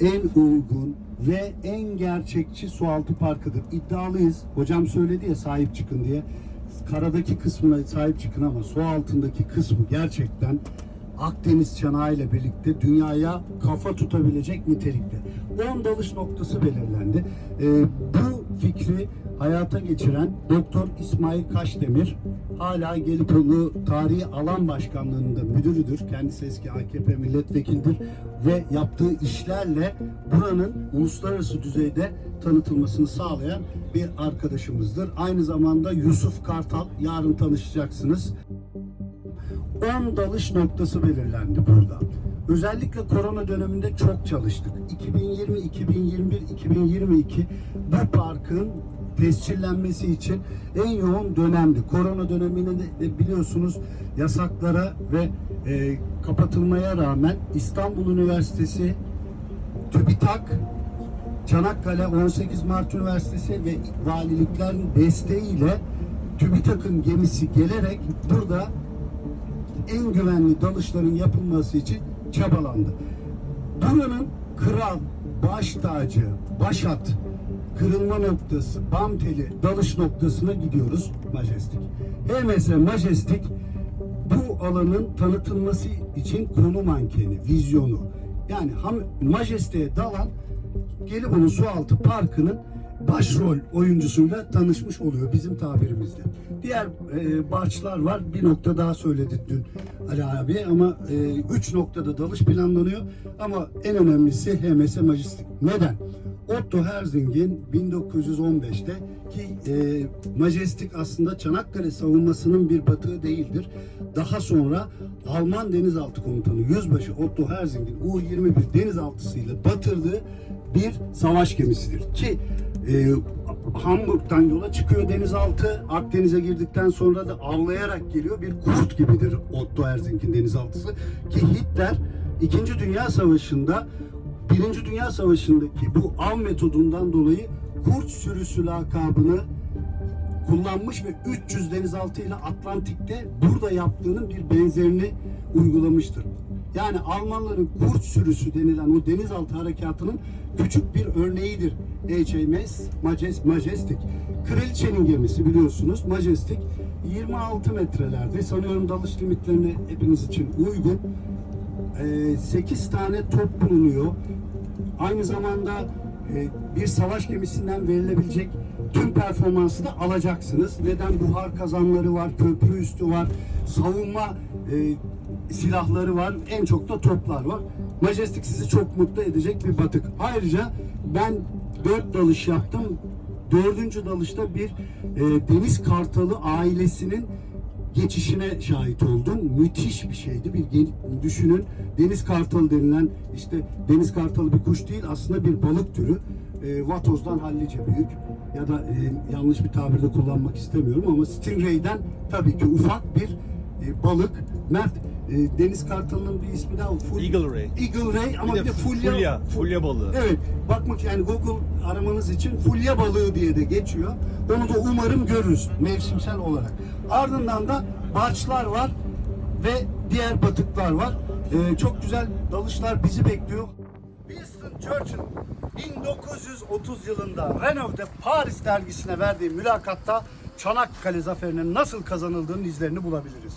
en uygun ve en gerçekçi sualtı parkıdır. İddialıyız. Hocam söyledi ya sahip çıkın diye. Karadaki kısmına sahip çıkın ama su altındaki kısmı gerçekten Akdeniz çanağı ile birlikte dünyaya kafa tutabilecek nitelikte. 10 dalış noktası belirlendi. Ee, bu fikri hayata geçiren Doktor İsmail Kaşdemir hala Gelibolu Tarihi Alan Başkanlığı'nda müdürüdür. Kendisi eski AKP milletvekilidir ve yaptığı işlerle buranın uluslararası düzeyde tanıtılmasını sağlayan bir arkadaşımızdır. Aynı zamanda Yusuf Kartal yarın tanışacaksınız. 10 dalış noktası belirlendi burada. Özellikle korona döneminde çok çalıştık. 2020, 2021, 2022 bu parkın tescillenmesi için en yoğun dönemdi. Korona döneminde de biliyorsunuz yasaklara ve e, kapatılmaya rağmen İstanbul Üniversitesi, TÜBİTAK, Çanakkale 18 Mart Üniversitesi ve valiliklerin desteğiyle TÜBİTAK'ın gemisi gelerek burada en güvenli dalışların yapılması için çabalandı. Buranın kral, baş tacı, başat, kırılma noktası, bam teli dalış noktasına gidiyoruz Majestic. HMS Majestic bu alanın tanıtılması için konu mankeni, vizyonu. Yani Majestic'e dalan Gelibolu Sualtı Parkı'nın başrol oyuncusuyla tanışmış oluyor bizim tabirimizde. Diğer e, barçlar var. Bir nokta daha söyledi dün Ali abi ama e, üç noktada dalış planlanıyor. Ama en önemlisi HMS Majestic. Neden? Otto Herzing'in 1915'te ki e, Majestic aslında Çanakkale savunmasının bir batığı değildir. Daha sonra Alman denizaltı komutanı Yüzbaşı Otto Herzing'in U-21 denizaltısıyla batırdığı bir savaş gemisidir. Ki e, Hamburg'dan yola çıkıyor denizaltı. Akdeniz'e girdikten sonra da avlayarak geliyor. Bir kurt gibidir Otto Herzing'in denizaltısı. Ki Hitler 2. Dünya Savaşı'nda Birinci Dünya Savaşı'ndaki bu av metodundan dolayı kurt sürüsü lakabını kullanmış ve 300 denizaltı ile Atlantik'te burada yaptığının bir benzerini uygulamıştır. Yani Almanların kurt sürüsü denilen o denizaltı harekatının küçük bir örneğidir. HMS Majes- Majestic. Kraliçenin gemisi biliyorsunuz Majestic 26 metrelerde sanıyorum dalış limitlerine hepiniz için uygun. 8 tane top bulunuyor. Aynı zamanda e, bir savaş gemisinden verilebilecek tüm performansı da alacaksınız. Neden? Buhar kazanları var, köprü üstü var, savunma e, silahları var, en çok da toplar var. Majestic sizi çok mutlu edecek bir batık. Ayrıca ben dört dalış yaptım. Dördüncü dalışta bir e, deniz kartalı ailesinin geçişine şahit oldum. Müthiş bir şeydi. Bir düşünün deniz kartalı denilen işte deniz kartalı bir kuş değil aslında bir balık türü. E, vatozdan hallice büyük ya da e, yanlış bir tabirde kullanmak istemiyorum ama stingray'den tabii ki ufak bir e, balık. Mert e, deniz kartalının bir ismi daha Ful- Eagle Ray. Eagle Ray ama bir de, fulya, fulya, fulya balığı. Evet, bakmak yani Google aramanız için fulya balığı diye de geçiyor. Onu da umarım görürüz mevsimsel olarak. Ardından da barçlar var ve diğer batıklar var. Ee, çok güzel dalışlar bizi bekliyor. Winston Churchill 1930 yılında Renault'de Paris dergisine verdiği mülakatta Çanakkale zaferinin nasıl kazanıldığının izlerini bulabiliriz.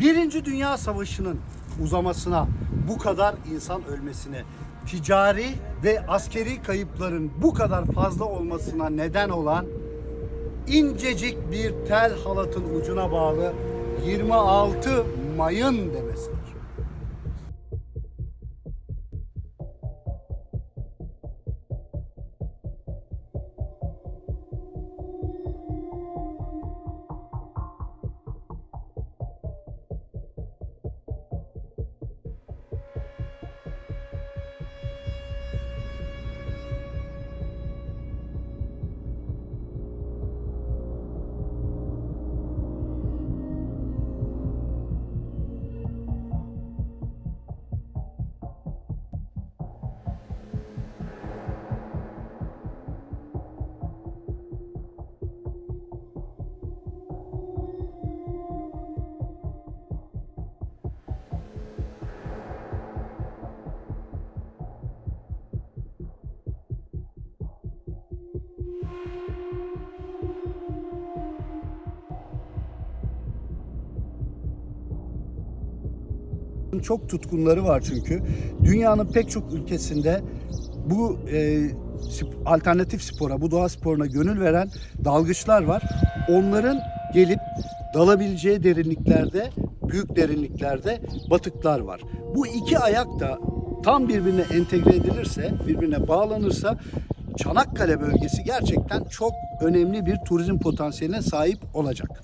Birinci Dünya Savaşı'nın uzamasına, bu kadar insan ölmesine, ticari ve askeri kayıpların bu kadar fazla olmasına neden olan incecik bir tel halatın ucuna bağlı 26 mayın demesidir. Çok tutkunları var çünkü. Dünyanın pek çok ülkesinde bu e, alternatif spora, bu doğa sporuna gönül veren dalgıçlar var. Onların gelip dalabileceği derinliklerde, büyük derinliklerde batıklar var. Bu iki ayak da tam birbirine entegre edilirse, birbirine bağlanırsa Çanakkale bölgesi gerçekten çok önemli bir turizm potansiyeline sahip olacak.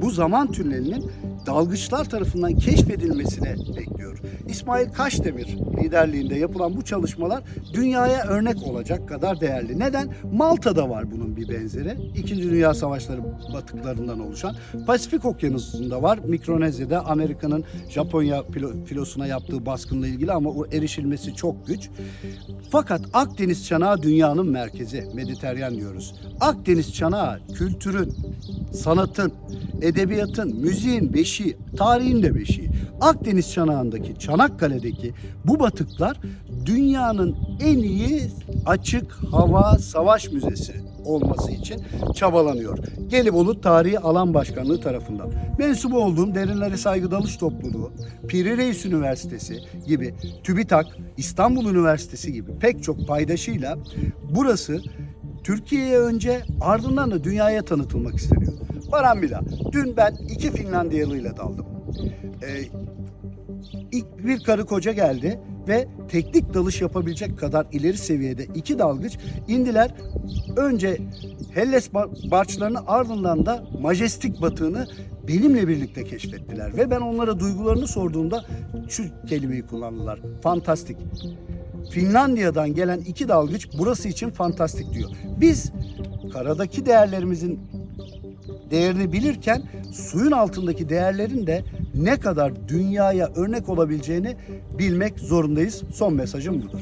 Bu zaman tünelinin dalgıçlar tarafından keşfedilmesine bekliyor. İsmail Kaşdemir liderliğinde yapılan bu çalışmalar dünyaya örnek olacak kadar değerli. Neden? Malta'da var bunun bir benzeri. İkinci Dünya Savaşları batıklarından oluşan. Pasifik Okyanusu'nda var. Mikronezya'da Amerika'nın Japonya filo- filosuna yaptığı baskınla ilgili ama o erişilmesi çok güç. Fakat Akdeniz çanağı dünyanın merkezi. Mediteryan diyoruz. Akdeniz çanağı kültürün, sanatın, edebiyatın, müziğin beşiği, tarihin de beşiği. Akdeniz çanağındaki, Çanakkale'deki bu batıklar dünyanın en iyi açık hava savaş müzesi olması için çabalanıyor. Gelibolu Tarihi Alan Başkanlığı tarafından. Mensup olduğum Derinleri Saygı Dalış Topluluğu, Piri Reis Üniversitesi gibi TÜBİTAK, İstanbul Üniversitesi gibi pek çok paydaşıyla burası Türkiye'ye önce ardından da dünyaya tanıtılmak isteniyor. Baran Bila, dün ben iki Finlandiyalı ile daldım. Ee, ilk bir karı koca geldi ve teknik dalış yapabilecek kadar ileri seviyede iki dalgıç indiler. Önce Helles bar- barçlarını ardından da Majestik batığını benimle birlikte keşfettiler. Ve ben onlara duygularını sorduğumda şu kelimeyi kullandılar. Fantastik. Finlandiya'dan gelen iki dalgıç burası için fantastik diyor. Biz karadaki değerlerimizin değerini bilirken suyun altındaki değerlerin de ne kadar dünyaya örnek olabileceğini bilmek zorundayız. Son mesajım budur.